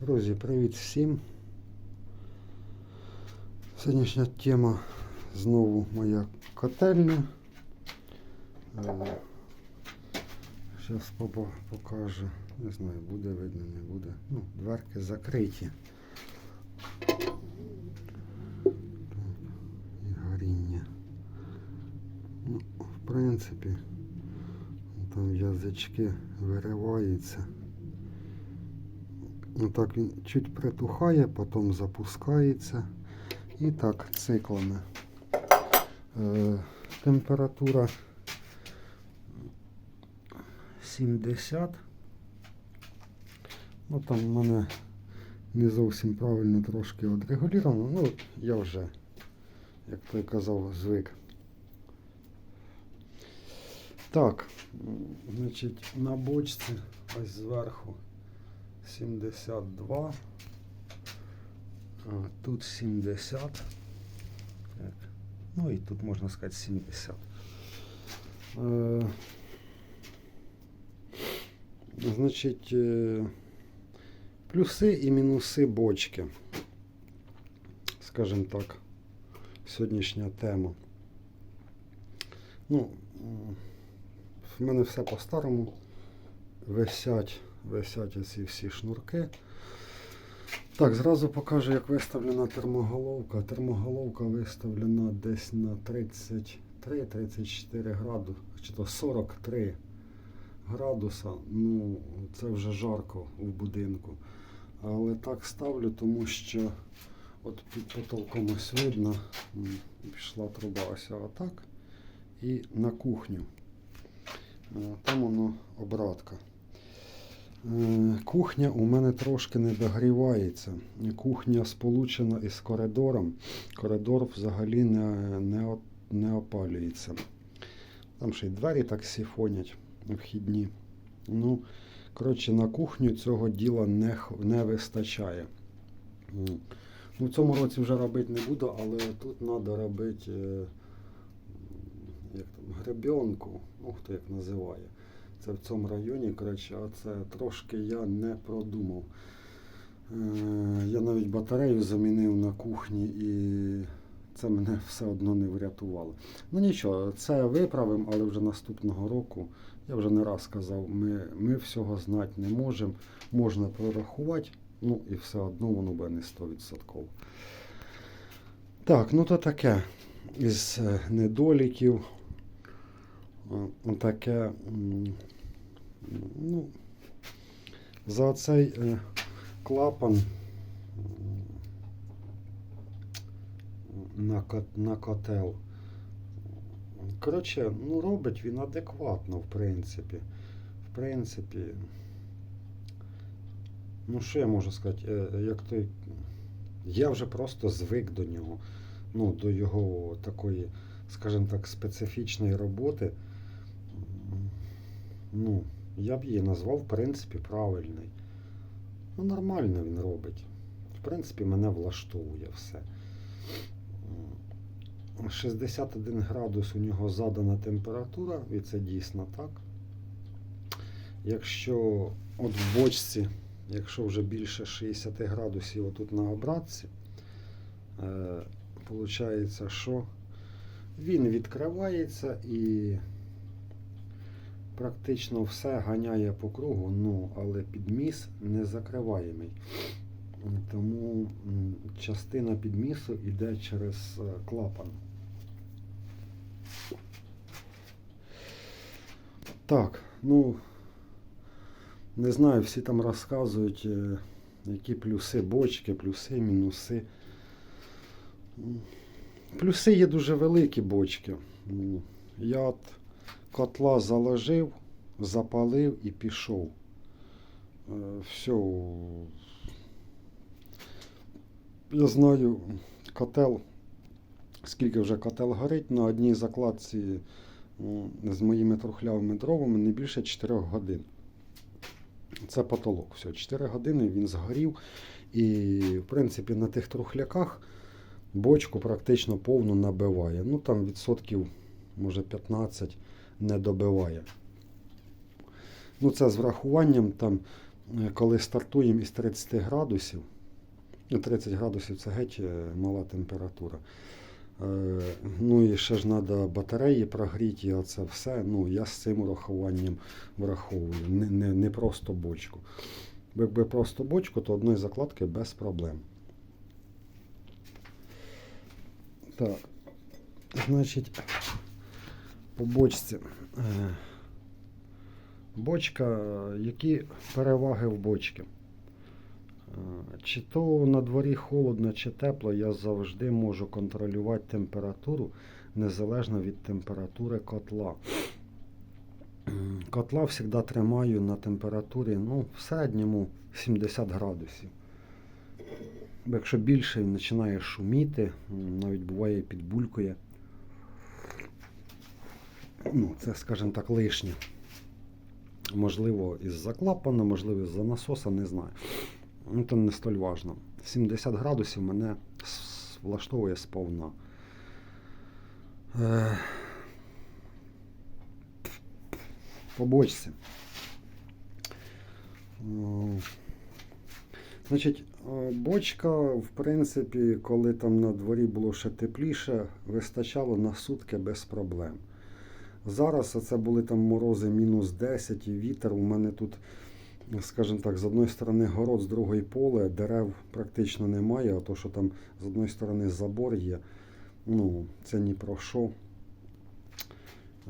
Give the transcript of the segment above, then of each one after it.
Друзі, привіт всім. Сьогоднішня тема знову моя котельня. Зараз покажу. Не знаю, буде видно, не буде. Ну, дверки закриті. І горіння. Ну, в принципі, там язички вириваються. Ну так він чуть притухає, потім запускається. І так, циклами. Е, температура 70. Ну там в мене не зовсім правильно трошки відрегулювано. Ну, я вже, як той казав, звик. Так, значить, на бочці ось зверху 72. А, тут 70. Так. Ну і тут можна сказати 70. Е, значить, е, плюси і мінуси бочки. Скажімо так, сьогоднішня тема. Ну, в мене все по-старому. Висять, висять оці всі шнурки. Так, зразу покажу, як виставлена термоголовка. Термоголовка виставлена десь на 33-34 градуси, чи то 43 градуса. Ну, це вже жарко в будинку. Але так ставлю, тому що от під потолком ось видно, пішла труба ось отак. І на кухню. Е, Там воно обратка. Е, Кухня у мене трошки не догрівається. Кухня сполучена із коридором. Коридор взагалі не, не, не опалюється. Там ще й двері так сіфонять вхідні. Ну, коротше, на кухню цього діла не, не вистачає. Ну, в цьому році вже робити не буду, але тут треба робити е, як там, гребенку, ну хто як називає. Це в цьому районі, коротше, а трошки я не продумав. Е, я навіть батарею замінив на кухні і це мене все одно не врятувало. Ну нічого, це виправимо, але вже наступного року, я вже не раз казав, ми, ми всього знати не можемо. Можна прорахувати, ну і все одно воно буде не 100%. Так, ну то таке із е, недоліків. Е, Таке. Ну, за цей е, клапан на, на котел. Коротше, ну робить він адекватно, в принципі. В принципі. Ну, що я можу сказати? Е, Як той. Я вже просто звик до нього. Ну, до його такої, скажімо так, специфічної роботи. Ну, я б її назвав, в принципі, правильний. Ну, нормально він робить. В принципі, мене влаштовує все. 61 градус у нього задана температура, і це дійсно так. Якщо от в бочці, якщо вже більше 60 градусів отут на обратці, е, Получається, що він відкривається і практично все ганяє по кругу, ну, але підміс не закриваємий. Тому частина підмісу йде через е, клапан. Так, ну не знаю, всі там розказують, е, які плюси бочки, плюси, мінуси. Плюси є дуже великі бочки. Я от котла заложив, запалив і пішов. Все. Я знаю, котел, скільки вже котел горить, на одній закладці з моїми трухлявими дровами не більше 4 годин. Це потолок. Все, 4 години він згорів. І, в принципі, на тих трухляках бочку практично повну набиває. Ну там відсотків, може 15 не добиває. Ну це з врахуванням там е, коли стартуємо із 30 градусів, ну, 30 градусів це геть е, мала температура. Е, Ну і ще ж треба батареї прогріти, і оце все. Ну, я з цим урахуванням враховую. Не, не, не просто бочку. Якби просто бочку, то одної закладки без проблем. Так. Значить, по бочці. Е, Бочка, які переваги в бочці? Е, Чи то на дворі холодно, чи тепло, я завжди можу контролювати температуру незалежно від температури котла. Котла завжди тримаю на температурі ну, в середньому 70 градусів. Якщо більше він починає шуміти, навіть буває підбулькує. Ну, це, скажімо так, лишнє. Можливо, із-за клапана, можливо, із-за насоса, не знаю. Ну, то не столь важно. 70 градусів мене влаштовує сповна. Е, По бочці. М, Значить, е, бочка, в принципі, коли там на дворі було ще тепліше, вистачало на сутки без проблем. Зараз це були там морози мінус 10 і вітер. У мене тут, скажімо так, з одної сторони город, з другої поле, дерев практично немає, а то, що там з одної сторони забор є, ну, це ні про що.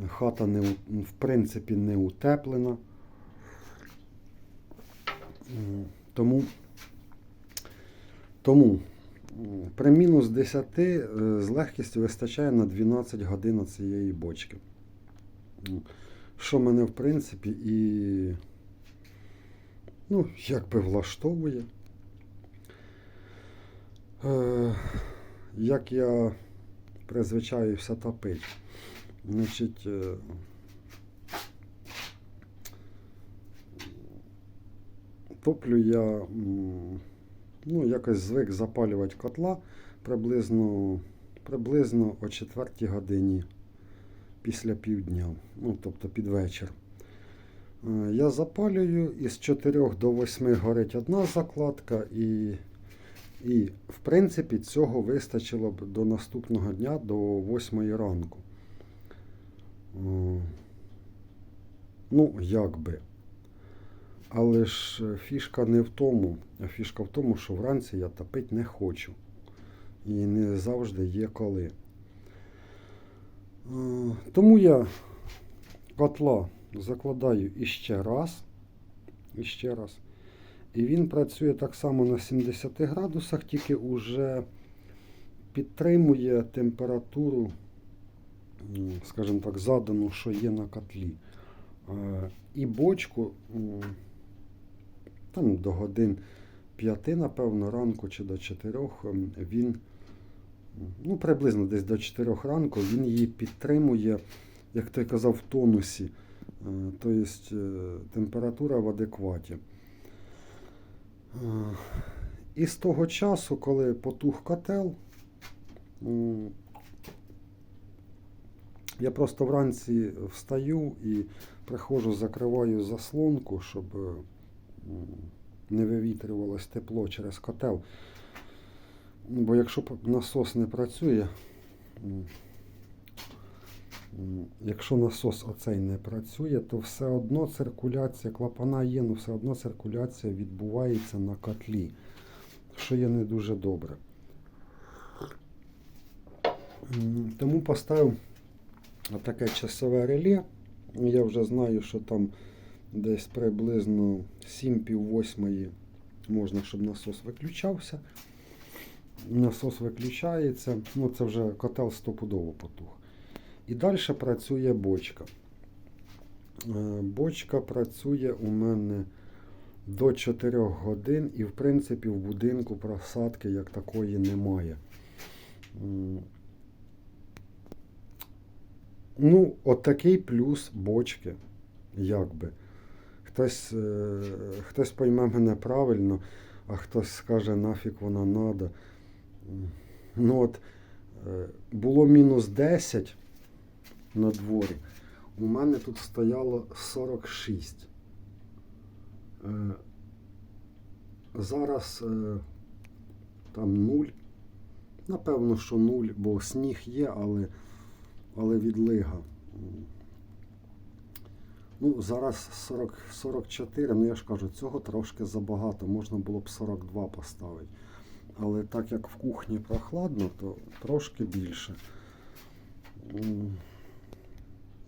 Хата не, в принципі не утеплена. Тому, тому при мінус 10 е, з легкістю вистачає на 12 годин цієї бочки. Що мене, в принципі, і ну, якби влаштовує. Е, як я призвичаюся топити. Значить, е, топлю я, ну, якось звик запалювати котла приблизно, приблизно о 4 годині після півдня, ну, тобто під вечір. Е, Я запалюю із 4 до 8 горить одна закладка, і, і в принципі цього вистачило б до наступного дня, до 8 ранку. Е, Ну, як би. Але ж е, фішка не в тому, а фішка в тому, що вранці я топити не хочу. І не завжди є коли. Е, Тому я котла закладаю іще раз. Іще раз. І він працює так само на 70 градусах, тільки уже підтримує температуру, скажімо так, задану, що є на котлі. Е, І бочку там до годин 5, напевно, ранку чи до 4 він ну, приблизно десь до 4 ранку він її підтримує, як той казав, в тонусі. Тобто температура в адекваті. Е, І з того часу, коли потух котел, я просто вранці встаю і приходжу, закриваю заслонку, щоб не вивітрювалось тепло через котел. Ну, Бо якщо насос не працює, якщо насос оцей не працює, то все одно циркуляція, клапана є, але все одно циркуляція відбувається на котлі, що є не дуже добре. Тому поставив таке часове реле. Я вже знаю, що там десь приблизно 7-8 можна, щоб насос виключався. Насос виключається, ну це вже котел стопудово потух. І далі працює бочка. Е, Бочка працює у мене до 4 годин, і в принципі в будинку просадки як такої немає. Ну, от такий плюс бочки, якби. Хтось, е, хтось пойме мене правильно, а хтось скаже, нафіг вона надо. Ну от, е, було мінус 10 на дворі. У мене тут стояло 46. Е, зараз е, там нуль. Напевно, що нуль, бо сніг є, але, але відлига. Ну, зараз 40, 44, ну я ж кажу, цього трошки забагато, можна було б 42 поставити. Але так як в кухні прохладно, то трошки більше.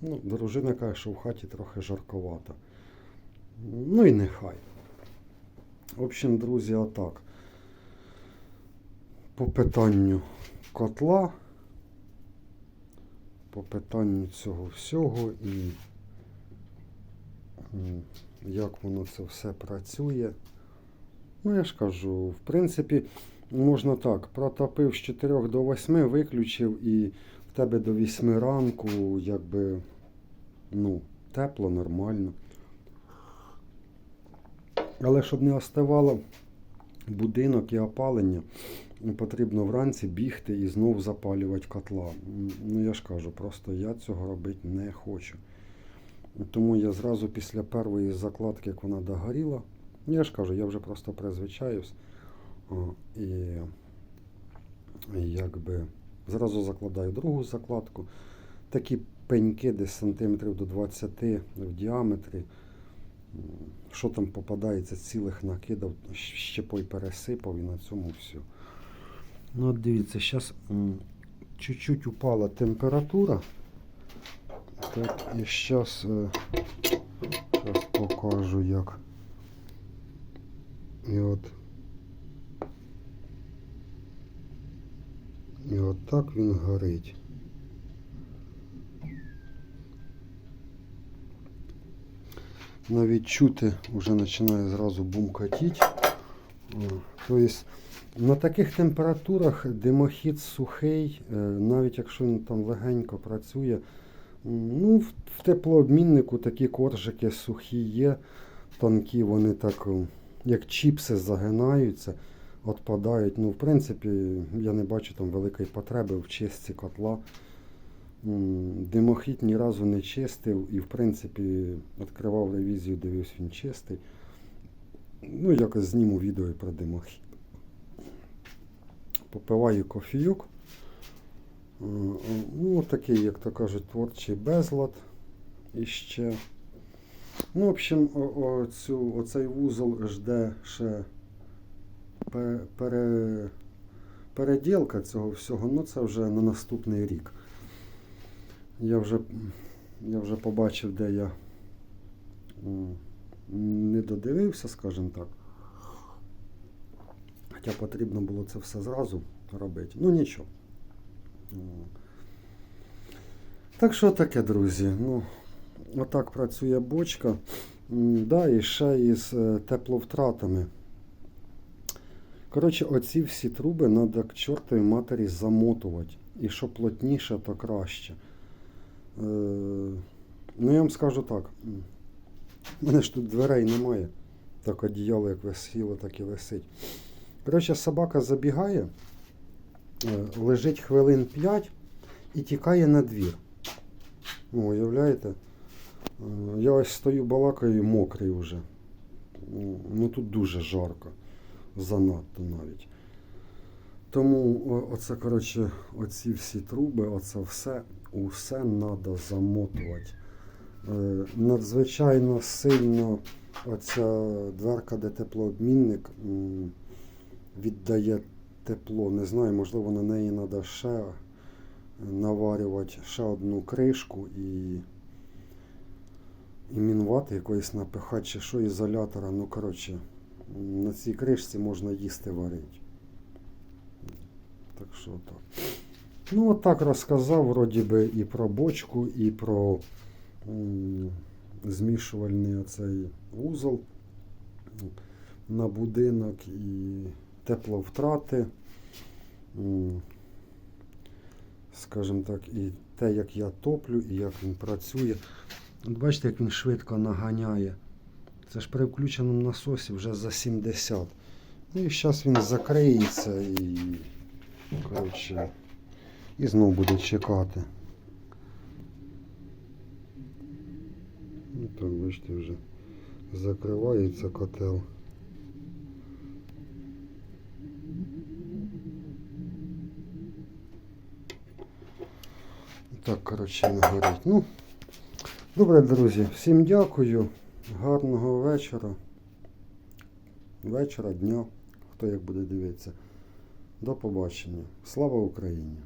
Ну, дружина каже, що в хаті трохи жарковато. Ну і нехай. В общем, друзі, отак. По питанню котла, по питанню цього всього і як воно це все працює. Ну, я ж кажу, в принципі, можна так, протопив з 4 до 8, виключив і в тебе до 8 ранку, якби, ну, тепло, нормально. Але щоб не остивало будинок і опалення, потрібно вранці бігти і знов запалювати котла. Ну я ж кажу, просто я цього робити не хочу. Тому я зразу після першої закладки, як вона догоріла, я ж кажу, я вже просто призвичаюсь. І, якби зразу закладаю другу закладку. Такі пеньки десь сантиметрів до 20 в діаметрі. Що там попадається, цілих накидав, щепой пересипав і на цьому все. Ну, от дивіться, зараз чуть-чуть упала температура. Так, і зараз зараз покажу як. І от. І от так він горить. Навіть чути вже починає зразу бумкатіть. Тобто на таких температурах димохід сухий, е, навіть якщо він там легенько працює, ну, в- теплообміннику такі коржики сухі є, тонкі, вони так, як чіпси загинаються, відпадають. Ну, в принципі, я не бачу там великої потреби в чистці котла. Димохід ні разу не чистив і, в принципі, відкривав ревізію, дивився, він чистий. Ну, якось зніму відео про димохід. Попиваю кофійок. Е, Ну, такий, як то кажуть, творчий безлад. І ще. Ну, в общем, о, оцей вузол жде ще пе- пере, переділка цього всього. Ну, це вже на наступний рік. Я вже, я вже побачив, де я не додивився, скажімо так. Хоча потрібно було це все зразу робити. Ну нічого. Так що таке, друзі. Ну, отак працює бочка. Да, і ще із е, тепловтратами. Коротше, оці всі труби треба к чортовій матері замотувати. І що плотніше, то краще. Е, ну, я вам скажу так. У мене ж тут дверей немає. Так одіяло, як висіло, так і висить. Коротше, собака забігає, е, лежить хвилин 5 і тікає на двір. Ну, уявляєте? Е, Я ось стою балакаю мокрий вже. Ну тут дуже жарко. Занадто навіть. Тому оце, коротше, оці всі труби, оце все, усе треба замотувати. Е, Надзвичайно сильно оця дверка, де теплообмінник, віддає тепло. Не знаю, можливо, на неї треба ще наварювати ще одну кришку і, і мінвати якоїсь напихати, чи що ізолятора. Ну, коротше, на цій кришці можна їсти варити. Так що так. Ну, от так розказав, вроді би, і про бочку, і про змішувальний оцей вузол на будинок і тепловтрати. Скажімо так, і те, як я топлю, і як він працює. От бачите, як він швидко наганяє. Це ж при включеному насосі вже за 70. Ну і зараз він закриється і коротше, і знову буде чекати. Ну так, бачите, вже закривається котел. Так, коротше, не горить. Ну, добре, друзі, всім дякую. Гарного вечора. Вечора, дня, хто як буде дивитися. До побачення. Слава Україні!